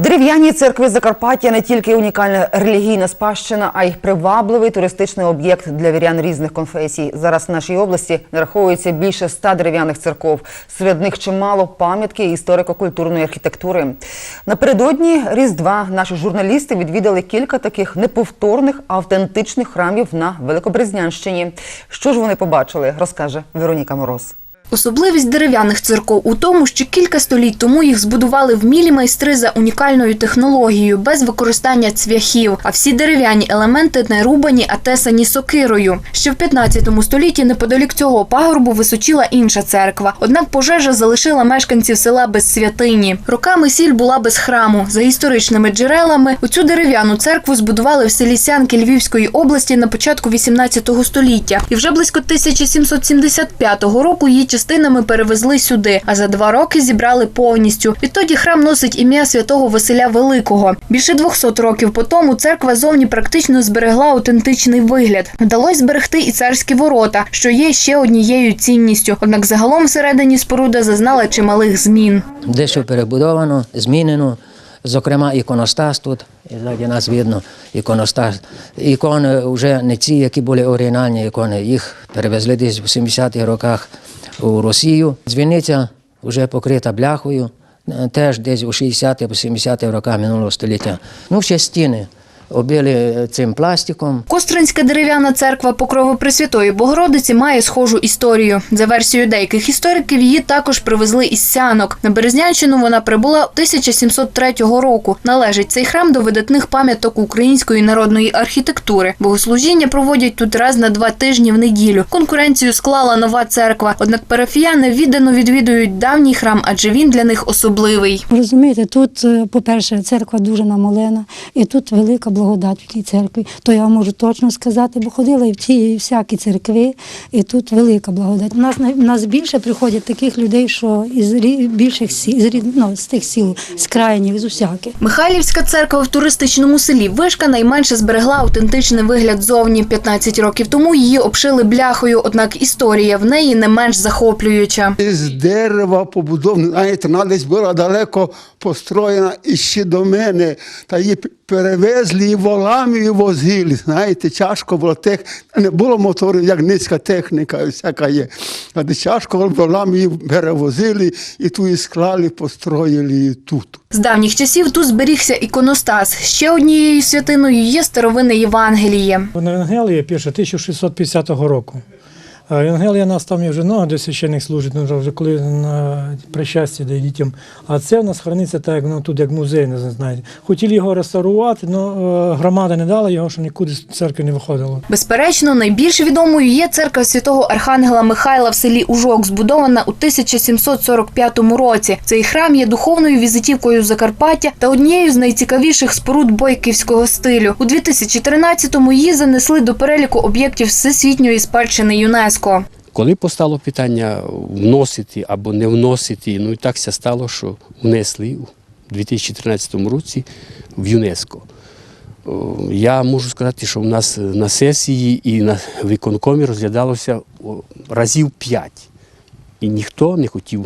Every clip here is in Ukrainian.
Дерев'яні церкви Закарпаття не тільки унікальна релігійна спадщина, а й привабливий туристичний об'єкт для вірян різних конфесій. Зараз в нашій області нараховується більше ста дерев'яних церков. Серед них чимало пам'ятки історико-культурної архітектури. Напередодні Різдва наші журналісти відвідали кілька таких неповторних автентичних храмів на Великобрезнянщині. Що ж вони побачили, розкаже Вероніка Мороз. Особливість дерев'яних церков у тому, що кілька століть тому їх збудували вмілі майстри за унікальною технологією, без використання цвяхів. А всі дерев'яні елементи не рубані, а тесані сокирою. Ще в 15 столітті неподалік цього пагорбу височила інша церква. Однак пожежа залишила мешканців села без святині. Роками сіль була без храму. За історичними джерелами у цю дерев'яну церкву збудували в селі Сянки Львівської області на початку 18 століття. І вже близько 1775 року її частинами перевезли сюди, а за два роки зібрали повністю. Відтоді храм носить ім'я святого Василя Великого. Більше 200 років по тому церква зовні практично зберегла аутентичний вигляд. Вдалося зберегти і царські ворота, що є ще однією цінністю. Однак загалом всередині споруда зазнала чималих змін. Дещо перебудовано, змінено. Зокрема, іконостас тут, і нас видно іконостас. Ікони вже не ці, які були оригінальні ікони, їх перевезли десь в 70-х роках у Росію. Дзвіниця вже покрита бляхою, е, теж десь у 60-70-х роках минулого століття. Ну, ще стіни е, цим пластиком. Костринська дерев'яна церква Покрови Пресвятої Богородиці має схожу історію. За версією деяких істориків, її також привезли із Сянок. На Березнянщину вона прибула 1703 року. Належить цей храм до видатних пам'яток української народної архітектури. Богослужіння проводять тут раз на два тижні в неділю. Конкуренцію склала нова церква. Однак парафіяни віддано відвідують давній храм, адже він для них особливий. Розумієте, тут, е, по-перше, церква дуже намолена, і тут велика благодать в тій церкві. То я можу точно сказати, бо ходила і в ті і всякі церкви, і тут велика благодать. У нас, у нас більше приходять таких людей, що із більших сіл, з, ну, з тих сіл, з крайніх, з усяких. Михайлівська церква в туристичному селі Вишка найменше зберегла автентичний вигляд зовні. 15 років тому її обшили бляхою, однак історія в неї не менш захоплююча. З дерева побудована, знаєте, вона десь була далеко построєна і ще до мене. Та її перевезли і волами і возили. Знаєте, тяжко було тех... не було моторів, як низька техніка, всяка є. А тяжко волами її перевозили і ту і склали, построїли і тут. З давніх часів тут зберігся іконостас. Ще однією святиною є старовинне Євангеліє. Евангелія пише 1650 року. А Евангелія нас там є вже много, де священник служить, ну, вже коли на причастя де дітям. А це в нас храниться так, як ну, тут як музей, не знаєте. Хотіли його реставрувати, але громада не дала його, що нікуди з церкви не виходило. Безперечно, найбільш відомою є церква святого Архангела Михайла в селі Ужок, збудована у 1745 році. Цей храм є духовною візитівкою Закарпаття та однією з найцікавіших споруд бойківського стилю. У 2013-му її занесли до переліку об'єктів всесвітньої спадщини ЮНЕСКО. Коли постало питання вносити або не вносити, ну і так все стало, що внесли у 2013 році в ЮНЕСКО. Я можу сказати, що в нас на сесії і на виконкомі розглядалося разів п'ять. І ніхто не хотів,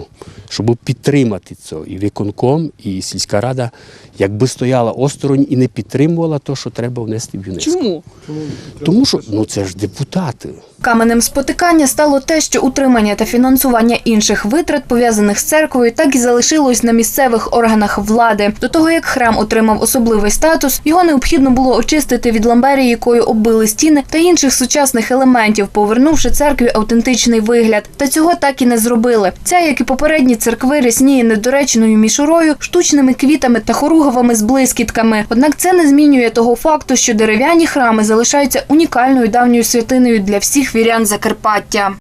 щоб підтримати це. І виконком, і сільська рада, якби стояла осторонь і не підтримувала те, що треба внести в ЮНЕСКО. Чому? Тому що ну, це ж депутати. Каменем спотикання стало те, що утримання та фінансування інших витрат, пов'язаних з церквою, так і залишилось на місцевих органах влади. До того як храм отримав особливий статус, його необхідно було очистити від ламберії, якою оббили стіни та інших сучасних елементів, повернувши церкві автентичний вигляд. Та цього так і не зробили. Ця, як і попередні церкви, рясніє недоречною мішурою, штучними квітами та хоругвами з блискітками. Однак це не змінює того факту, що дерев'яні храми залишаються унікальною давньою святиною для всіх вірян Закарпаття.